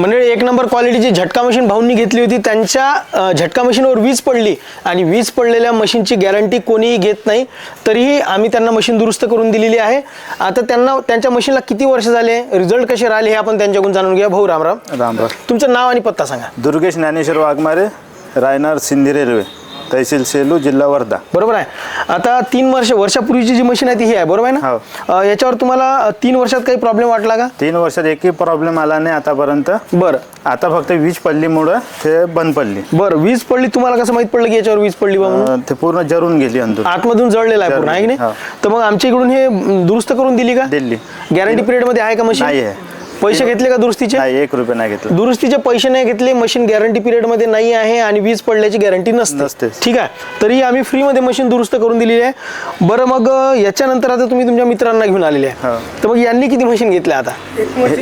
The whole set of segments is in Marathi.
म्हणजे एक नंबर क्वालिटीची झटका मशीन भाऊंनी घेतली होती त्यांच्या झटका मशीनवर वीज पडली. आणि वीज पडलेल्या मशीनची गॅरंटी कोणीही घेत नाही तरीही आम्ही त्यांना मशीन दुरुस्त करून दिलेली आहे. आता त्यांना त्यांच्या मशीनला किती वर्ष झाले रिझल्ट कसे राहिले हे आपण त्यांच्याकडून जाणून घेऊया. भाऊ रामराम राम राम. तुमचं नाव आणि पत्ता सांगा. दुर्गेश ज्ञानेश्वर वाघमारे रायनार सिंधी रेल्वे. तहसील सेलू जिल्हा वर्धा. बरोबर आहे. आता तीन वर्ष वर्षापूर्वीची जी मशीन आहे ती ही आहे बरोबर आहे ना? हो. अ, याच्यावर तुम्हाला तीन वर्षात काही प्रॉब्लेम वाटला का? तीन वर्षात एकही प्रॉब्लेम आला नाही आतापर्यंत. बरं. आता फक्त वीज पडलीमुळं ते बंद पडली. बरं वीज पडली तुम्हाला कसं माहीत पडलं की याच्यावर वीज पडली बा म्हणून? अं, ते पूर्ण जरून गेली अंदर आतमधून जळलेला आहे पूर्ण आहे की नाही? हो. तर मग आमच्या इकडून हे म, दुरुस्त करून दिली का? दिल्ली गॅरंटी पिरियडमध्ये आहे का मशीन? नाही आहे. पैसे घेतले का दुरुस्तीचे? नाही एक रुपये नाही घेतला. दुरुस्तीचे पैसे नाही घेतले मशीन गॅरंटी पिरियडमध्ये नाही आहे आणि वीज पडल्याची गॅरंटी नसते. ठीक आहे? तरी आम्ही फ्री मध्ये मशीन दुरुस्त करून दिलेली आहे. बरं मग याच्यानंतर आता तुम्ही तुमच्या मित्रांना घेऊन आलेले आहे. हो. तर मग यांनी किती मशीन घेतल्या आता?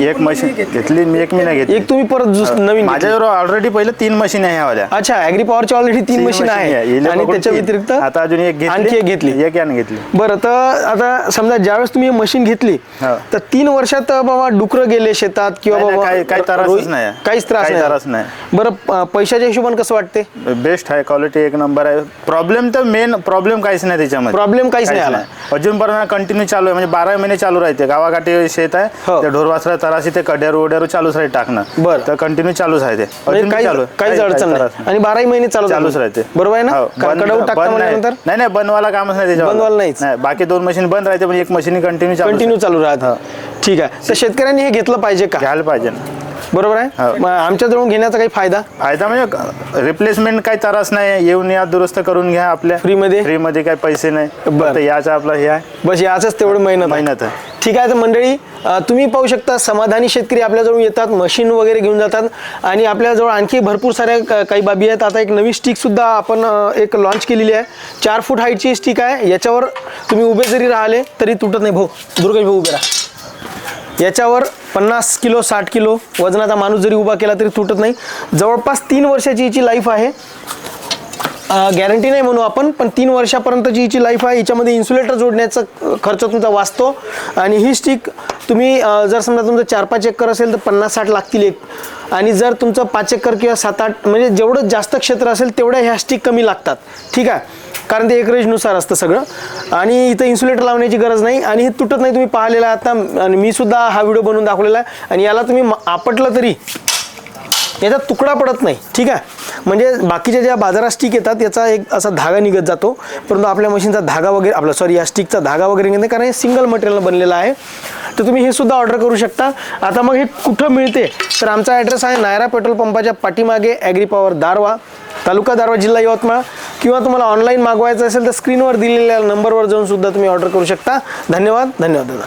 एक मशीन घेतली. मी एक मी नाही घेतली. एक तुम्ही परत नवीन. माझ्यावर ऑलरेडी पहिलं तीन मशीन आहे अच्छा ॲग्री पॉवरची ऑलरेडी तीन मशीन आहे. आणि त्याच्या. व्यतिरिक्त आता अजून एक घेतली. आणखी एक घेतली. एक यानं घेतली. बरं तर आता समजा ज्यावेळेस तुम्ही मशीन घेतली. तर तीन वर्षात बाबा डुकरं गेले. शेतात किंवा नाही, नाही, बाबा काही- काही त्रासच रोई- नाही. काहीच त्रास काही नाही त्रास नाही. बरं प- पैशाच्या हिशोबाने कसं वाटते बेस्ट आहे क्वालिटी एक नंबर आहे. प्रॉब्लेम तर मेन प्रॉब्लेम काहीच नाही त्याच्यामध्ये. Problem काहीच नाही आला. अजूनपर्यंत कंटिन्यू चालू आहे. म्हणजे बारा महिने चालू राहते. गावागाठी शेत हो. आहे ते ढोरवासरा तराशी ते कड्यारू वड्यारू चालूच राहते टाकणं. बरं. तर कंटिन्यू चालूच आहे ते. म्हणजे अजून काही चालू काहीच काही- अडचण काही त्रास नाही आणि बाराही महिने चालू चालूच राहते. बरोबर आहे ना? हो, बंद- टाकता नाही. म्हणल्यानंतर नाही नाही बंदवाला कामच नाही बंदवाला नाहीच. नाही बाकी दोन मशीन बंद राहते पण एक मशीन कंटिन्यू कंटिन्यू चालू राहत. ठीक आहे. तर शेतकऱ्यांनी हे घेतलं पाहिजे का? घ्यायला पाहिजे ना. बरोबर आहे? हो. मग आमच्याजवळून घेण्याचा काही फायदा? फायदा म्हणजे रिप्लेसमेंट काही त्रास नाही येऊन या दुरुस्त करून घ्या आपल्या. Free मध्ये? फ्री मध्ये काही पैसे नाही. बरं. याचं आपलं हे आहे. बस याचंच तेवढं मेहनत. मेहनत आहे. ठीक आहे तर मंडळी तुम्ही पाहू शकता समाधानी शेतकरी आपल्याजवळ येतात मशीन वगैरे घेऊन जातात आणि आपल्याजवळ आणखी भरपूर साऱ्या काही बाबी आहेत. आता एक नवी स्टिक सुद्धा आपण एक लॉन्च केलेली आहे. चार फूट हाईटची स्टिक आहे. याच्यावर तुम्ही उभे जरी राहिले तरी तुटत नाही भाऊ. दुर्गेश भाऊ उभे राहा. याच्यावर पन्नास किलो साठ किलो वजनाचा माणूस जरी उभा केला तरी तुटत नाही. जवळपास तीन वर्षाची हिची लाईफ आहे. गॅरंटी नाही म्हणू आपण पण तीन वर्षापर्यंतची हिची लाईफ आहे. हिच्यामध्ये इन्सुलेटर जोडण्याचा खर्च तुमचा वाचतो. आणि ही स्टिक तुम्ही जर समजा तुमचं चार पाच एकर असेल तर पन्नास साठ लागतील एक. आणि जर तुमचं पाच एकर किंवा सात आठ म्हणजे जेवढं जास्त क्षेत्र असेल तेवढ्या ह्या स्टिक कमी लागतात. ठीक आहे? कारण ते एकरेजनुसार असतं सगळं. आणि इथं इन्सुलेटर लावण्याची गरज नाही आणि हे तुटत नाही तुम्ही पाहिलेलं आता. आणि मी सुद्धा हा व्हिडिओ बनवून दाखवलेला आहे. आणि याला तुम्ही आपटलं तरी याचा तुकडा पडत नाही. ठीक आहे? म्हणजे बाकीच्या ज्या बाजारात स्टिक येतात याचा एक असा धागा निघत जातो. परंतु आपल्या मशीनचा धागा वगैरे आपला सॉरी या स्टिकचा धागा वगैरे निघत नाही. कारण हे सिंगल मटेरियल बनलेलं आहे. तर तुम्ही हे सुद्धा ऑर्डर करू शकता. आता मग हे कुठं मिळते? तर आमचा ॲड्रेस आहे नायरा पेट्रोल पंपाच्या पाठीमागे ॲग्री पॉवर दारवा तालुका दारवा जिल्हा यवतमाळ. किंवा तुम्हाला ऑनलाईन मागवायचं असेल तर स्क्रीनवर दिलेल्या नंबरवर जाऊन सुद्धा तुम्ही ऑर्डर करू शकता. धन्यवाद. धन्यवाद दादा.